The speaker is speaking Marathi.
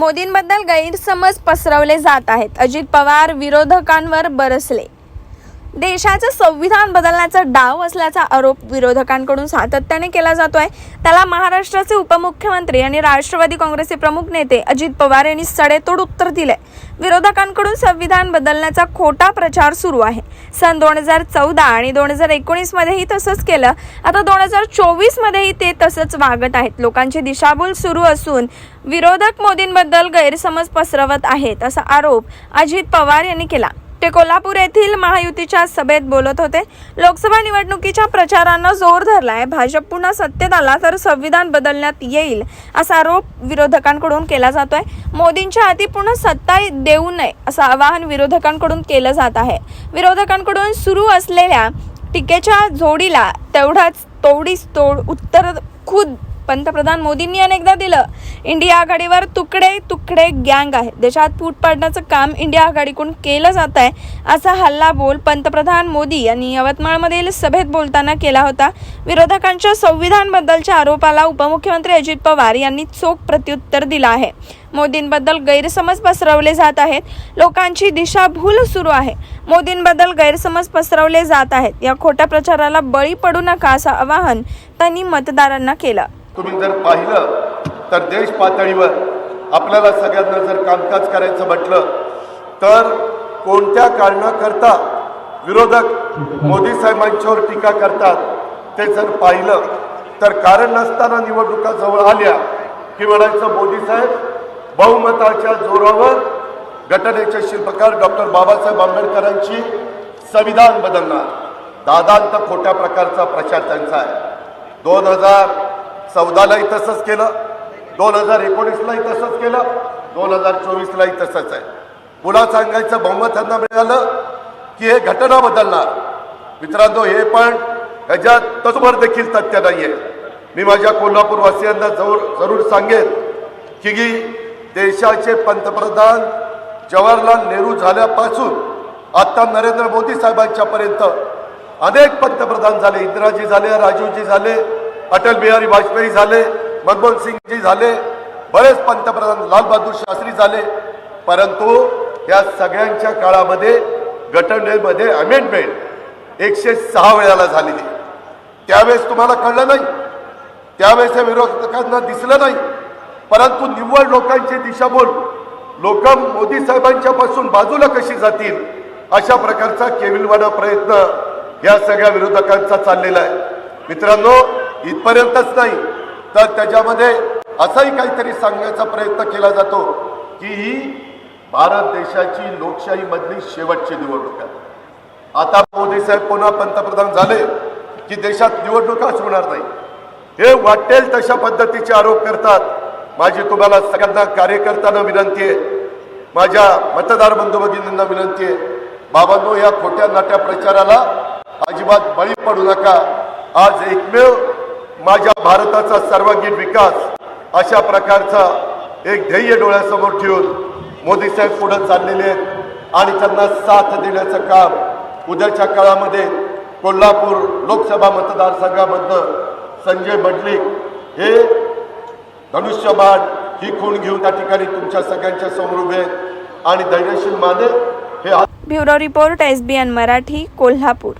मोदींबद्दल गैरसमज पसरवले जात आहेत. अजित पवार विरोधकांवर बरसले. देशाचं संविधान बदलण्याचा डाव असल्याचा आरोप विरोधकांकडून सातत्याने केला जातोय. त्याला महाराष्ट्राचे उपमुख्यमंत्री आणि राष्ट्रवादी काँग्रेसचे प्रमुख नेते अजित पवार यांनी सडेतोड उत्तर दिले विरोधकांकडून संविधान बदलण्याचा खोटा प्रचार सुरू आहे. सन दोन हजार चौदा आणि दोन हजार एकोणीस मध्येही तसंच केलं. आता दोन हजार चोवीस मध्येही ते तसंच वागत आहेत. लोकांची दिशाभूल सुरू असून विरोधक मोदींबद्दल गैरसमज पसरवत आहेत असा आरोप अजित पवार यांनी केला. ते कोल्हापूर येथील महायुतीच्या सभेत बोलत होते. लोकसभा निवडणुकीच्या प्रचारानं जोर धरलाय. भाजप पुन्हा सत्तेत आला तर संविधान बदलण्यात येईल असा आरोप विरोधकांकडून केला जातोय. मोदींच्या हाती पुन्हा सत्ता देऊ नये असं आवाहन विरोधकांकडून केलं जात आहे. विरोधकांकडून सुरू असलेल्या टीकेच्या जोडीला तेवढाच तोडीस तोड उत्तर खुद पंतप्रधान मोदींनी अनेकदा दिलं इंडिया आघाडीवर तुकडे तुकडे गँग आहे. देशात फूट पाडण्याचं काम इंडिया आघाडीकडून केलं जात आहे असा हल्ला बोल पंतप्रधान मोदी यांनी यवतमाळमधील सभेत बोलताना केला होता. विरोधकांच्या संविधानबद्दलच्या आरोपाला उपमुख्यमंत्री अजित पवार यांनी चोख प्रत्युत्तर दिलं आहे. मोदींबद्दल गैरसमज पसरवले जात आहेत. लोकांची दिशाभूल सुरू आहे. मोदींबद्दल गैरसमज पसरवले जात आहेत. या खोट्या प्रचाराला बळी पडू नका असं आवाहन त्यांनी मतदारांना केलं. तुम्ही जर पाहिलं तर देश पातळीवर आपल्याला सगळ्यांना जर कामकाज करायचं म्हटलं तर कोणत्या कारणाकरता विरोधक मोदी साहेबांच्यावर टीका करतात ते जर पाहिलं तर कारण नसताना निवडणुका जवळ आल्या की म्हणायचं मोदी साहेब बहुमताच्या जोरावर घटनेचे शिल्पकार डॉक्टर बाबासाहेब आंबेडकरांची संविधान बदलणार. दादांत खोट्या प्रकारचा प्रचार त्यांचा आहे. दोन हजार चौदालाही तसंच केलं. दोन हजार एकोणीसलाही तसंच केलं. दोन हजार चोवीसलाही तसंच आहे. पुन्हा सांगायचं बहुमत त्यांना मिळालं की हे घटना बदलणार. मित्रांनो हे पण ह्याच्यात तसभर देखील तथ्य नाही आहे मी माझ्या कोल्हापूर वासियांना जरूर जरूर सांगेन की देशाचे पंतप्रधान जवाहरलाल नेहरू झाल्यापासून आता नरेंद्र मोदी साहेबांच्यापर्यंत अनेक पंतप्रधान झाले. इंदिराजी झाले राजीवजी झाले अटल बिहारी वाजपेयी झाले मनमोहन सिंगजी झाले बरेच पंतप्रधान लालबहादूर शास्त्री झाले. परंतु या सगळ्यांच्या काळामध्ये घटनेमध्ये अमेंडमेंट एकशे सहा वेळाला झालेली. त्यावेळेस तुम्हाला कळलं नाही. त्यावेळेस या विरोधकांना दिसलं नाही. परंतु निव्वळ लोकांची दिशाभूल लोक मोदी साहेबांच्या पासून बाजूला कशी जातील अशा प्रकारचा केविलवाडा प्रयत्न या सगळ्या विरोधकांचा चाललेला आहे. मित्रांनो इथपर्यंतच नाही तर त्याच्यामध्ये असाही काहीतरी सांगण्याचा प्रयत्न केला जातो की ही भारत देशाची लोकशाही मधली शेवटची निवडणूक आहे. आता मोदी साहेब पुन्हा पंतप्रधान झाले की देशात निवडणुकाच होणार नाही. हे वाटेल तशा पद्धतीचे आरोप करतात. माझी तुम्हाला सगळ्यांना कार्यकर्त्यांना विनंती आहे. माझ्या मतदार बंधू भगिनींना विनंती आहे. बाबांनो या खोट्या नाट्या प्रचाराला अजिबात बळी पडू नका. आज एकमेव माझ्या भारताचा सर्वांगीण विकास अशा प्रकारचा एक ध्येय डोळ्यासमोर ठेवून मोदी साहेब पुढे चाललेले आहेत. आणि त्यांना साथ देण्याचं काम उद्याच्या काळामध्ये कोल्हापूर लोकसभा मतदारसंघामधनं संजय बडलिक हे धनुष्यबाण ही खूण घेऊन त्या ठिकाणी तुमच्या सगळ्यांच्या समोर उभे आणि धैर्यशील माने हे bureau report S B N Marathi Kolhapur.